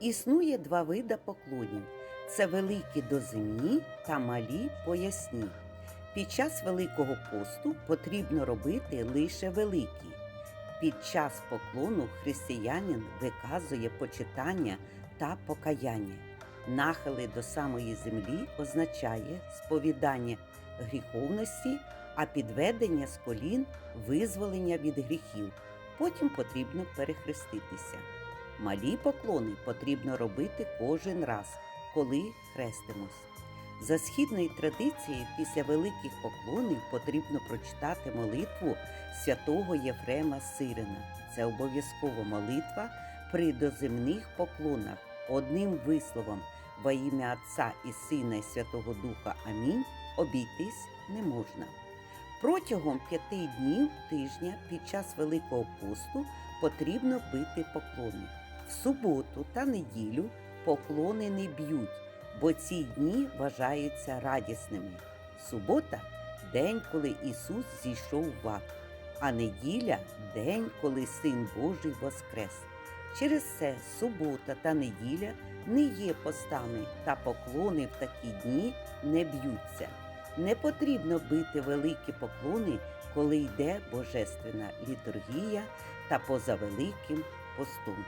Існує два вида поклонів: це великі доземні та малі поясні. Під час Великого посту потрібно робити лише великі. Під час поклону християнин виказує почитання та покаяння. Нахили до самої землі означає сповідання гріховності, а підведення з колін визволення від гріхів. Потім потрібно перехреститися. Малі поклони потрібно робити кожен раз, коли хрестимось. За східною традицією, після великих поклонів потрібно прочитати молитву святого Єфрема Сирина. Це обов'язкова молитва при доземних поклонах одним висловом во ім'я Отця і Сина і Святого Духа Амінь обійтись не можна. Протягом п'яти днів тижня під час Великого посту потрібно бити поклони. В суботу та неділю поклони не б'ють, бо ці дні вважаються радісними. Субота день, коли Ісус зійшов в ад, а неділя день, коли Син Божий воскрес. Через це субота та неділя не є постами, та поклони в такі дні не б'ються. Не потрібно бити великі поклони, коли йде божественна літургія та поза великим постом.